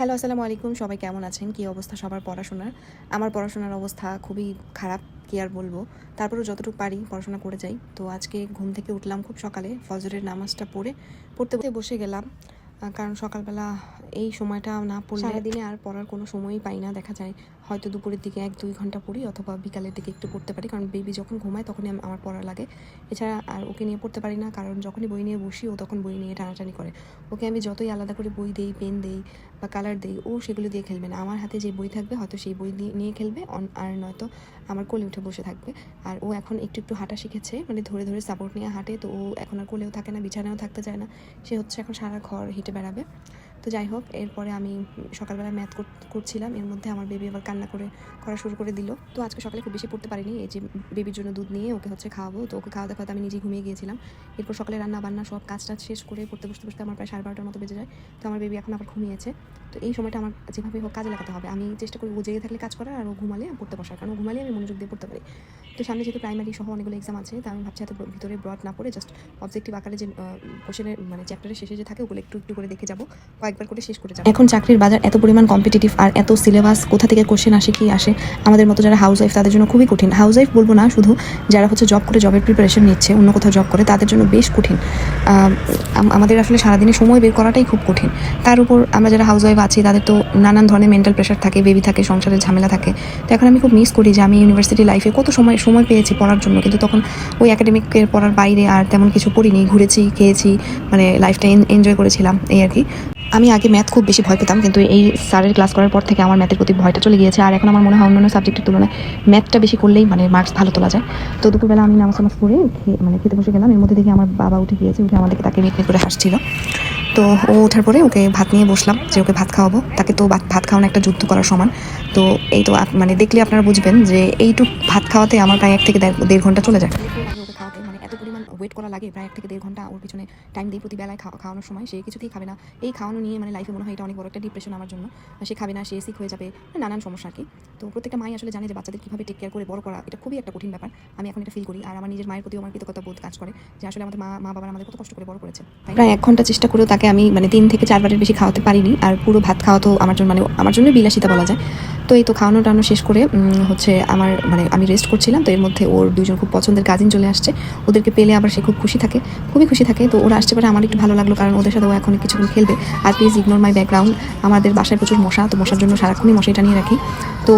Hello, আসসালামু আলাইকুম। সবাই কেমন আছেন? কী অবস্থা সবার পড়াশোনার? আমার পড়াশোনার অবস্থা খুবই খারাপ, কি আর বলব। তারপরেও যতটুকু পারি পড়াশোনা করে যাই। তো আজকে ঘুম থেকে উঠলাম খুব সকালে, ফজরের নামাজটা পড়ে, পড়তে বসে গেলাম। কারণ সকালবেলা এই সময়টা না পড়লে সারাদিনে আর পড়ার কোনো সময়ই পাই না, দেখা যায়। হয়তো দুপুরের দিকে এক, দুই ঘণ্টা পড়ি অথবা বিকালের দিকে একটু পড়তে পারি, কারণ বেবি যখন ঘুমায় তখনই আমার পড়া লাগে। এছাড়া আর ওকে নিয়ে পড়তে পারি না, কারণ যখনই বই নিয়ে বসি ও তখন বই নিয়ে টানাটানি করে। ওকে আমি যতই আলাদা করে বই দেই পেন দেই বা কালার দেই, ও সেগুলো দিয়ে খেলবে না। আমার হাতে যে বই থাকবে, হয়তো সেই বই নিয়ে খেলবে আর নয়তো আমার কোলে উঠে বসে থাকবে। আর ও এখন একটু একটু হাঁটা শিখেছে মানে ধরে ধরে সাপোর্ট নিয়ে হাঁটে, তো ও এখন আর কোলেও থাকে না, বিছানায়ও থাকতে চায় না। সে হচ্ছে এখন সারা ঘর হেঁটে বেড়াবে তো যাই হোক, এরপরে আমি সকালবেলা ম্যাথ করছিলাম। এর মধ্যে আমার বেবি আবার কান্না করে, করা শুরু করে দিল। তো আজকে সকালে খুব বেশি পড়তে পারিনি। এই যে বেবির জন্য দুধ নিয়ে ওকে হচ্ছে খাওয়াবো। তো ওকে খাওয়াতে খাওয়াতে আমি নিজেই ঘুমিয়ে গিয়েছিলাম। এরপর সকালে রান্না বান্না সব কাজ টাজ শেষ করে পড়তে বসতে বসতে আমার প্রায় সাড়ে বারোটার মতো বেজে যায়। তো আমার বেবি এখন আবার ঘুমিয়েছে। তো এই সময়টা আমার যেভাবে হোক কাজে লাগাতে হবে। আমি চেষ্টা করি ও জেগে থাকলে কাজ করার আর ও ঘুমালে পড়তে বসার। কারণ ঘুমালে আমি মনোযোগ দিয়ে পড়তে পারি। তো সামনে যেহেতু প্রাইমারি সহ অনেকগুলো এক্সাম আছে, তো আমি ভাবছি এত ভিতরে ব্রড না পড়ে জাস্ট অবজেক্টিভ আকারে যে কোশ্চেনের মানে চ্যাপ্টারের শেষে যে থাকে ওগুলো একটু একটু করে দেখে যাব। কয়েকবার করে শেষ করে এখন চাকরির বাজার এত পরিমাণ কম্পিটিটিভ আর এত সিলেবাস কোথা থেকে কোশ্চেন আসে কি আসে আমাদের মতো যারা হাউস ওয়াইফ তাদের জন্য খুবই কঠিন। হাউস ওয়াইফ বলব না শুধু যারা হচ্ছে জব করে জবের প্রিপারেশন নিচ্ছে অন্য কোথাও জব করে তাদের জন্য বেশ কঠিন। আম, আম- আমাদের আসলে সারাদিনে সময় বের করাটাই খুব কঠিন। তার উপর আমরা যারা হাউস ওয়াইফ আছি তাদের তো নানান ধরনের মেন্টাল প্রেশার থাকে বেবি থাকে সংসারের ঝামেলা থাকে। তো এখন আমি খুব মিস করি যে আমি ইউনিভার্সিটি লাইফে কত সময় সময় পেয়েছি পড়ার জন্য। কিন্তু তখন ওই একাডেমিকের পড়ার বাইরে আর তেমন কিছু পড়িনি ঘুরেছি খেয়েছি মানে লাইফটা এনজয় করেছিলাম এই আর কি। আমি আগে ম্যাথ খুব বেশি ভয় পেতাম, কিন্তু এই স্যারের ক্লাস করার পর থেকে আমার ম্যাথের প্রতি ভয়টা চলে গিয়েছে। আর এখন আমার মনে হয় অন্যান্য সাবজেক্টের তুলনায় ম্যাথটা বেশি করলেই মানে মার্কস ভালো তোলা যায়। তো দুপুরবেলা আমি নামাজ নামাজ করে মানে খেতে বসে গেলাম। এর মধ্যে দেখি আমার বাবা উঠে গিয়েছে, উঠে আমাদেরকে তাকে মিট করে হাসছিল। তো ও ওঠার পরে ওকে ভাত নিয়ে বসলাম যে ওকে ভাত খাওয়াবো। তাকে তো ভাত খাওয়ানো একটা যুদ্ধ করার সমান। তো এই তো মানে দেখলে আপনারা বুঝবেন যে এইটুক ভাত খাওয়াতে আমার প্রায় এক থেকে দেড় ঘণ্টা চলে যায়। ওয়েট করা লাগে প্রায় এক থেকে দেড় ঘণ্টা ওর পিছনে টাইম দিই প্রতি বেলায় খাওয়া- খাওয়ানোর সময়। সে কিছুতেই খাবে না। এই খাওয়ানো নিয়ে মানে লাইফে মনে হয় এটা অনেক বড় একটা ডিপ্রেশন আমার জন্য। সে খাবে না, সে সিক হয়ে যাবে নানান সমস্যা কি। তো প্রত্যেকটা মাই আসলে জানে যে বাচ্চাদের কীভাবে টেক কেয়ার করে বড় করা, এটা খুবই একটা কঠিন ব্যাপার। আমি এখন এটা ফিল করি। আর আমার নিজের মায়ের প্রতিও আমার কৃতজ্ঞতা বোধ কাজ করে যে আসলে আমাদের মা মা বাবার আমাদের কত কষ্ট করে বড় করেছে। প্রায় এক ঘণ্টা চেষ্টা করেও তাকে আমি মানে তিন থেকে চারবারের বেশি খাওয়াতে পারিনি। আর পুরো ভাত খাওয়া তো আমার জন্য মানে আমার জন্য বিলাসিতা বলা যায়। তো এই তো খাওয়ানো টানো শেষ করে হচ্ছে আমার মানে আমি রেস্ট করছিলাম। তো এর মধ্যে ওর দুজন খুব পছন্দের কাজিন চলে আসছে। ওদেরকে পেলে আবার সে খুব খুশি থাকে, খুবই খুশি থাকে। তো ওরা আসতে পারে, আমার একটু ভালো লাগল কারণ ওদের সাথে ও এখন কিছুক্ষণ খেলবে। আর প্লিজ ইগনোর মাই ব্যাকগ্রাউন্ড আমাদের বাসায় প্রচুর মশা, তো মশার জন্য সারাক্ষণই মশাইটা নিয়ে রাখি। তো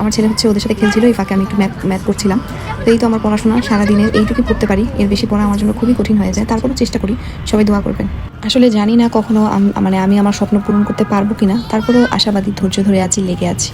আমার ছেলে হচ্ছে ওদের সাথে খেলছিল, এই ফাঁকে আমি একটু ম্যাথ ম্যাথ করছিলাম। তো এই তো আমার পড়াশোনা, সারাদিনের এইটুকুই পড়তে পারি। এর বেশি পড়া আমার জন্য খুবই কঠিন হয়ে যায়। তারপরেও চেষ্টা করি, সবাই দোয়া করবেন। আসলে জানি না কখনো মানে আমি আমার স্বপ্ন পূরণ করতে পারব কিনা। তারপরেও আশাবাদী, ধৈর্য ধরে আছি, লেগে আছি।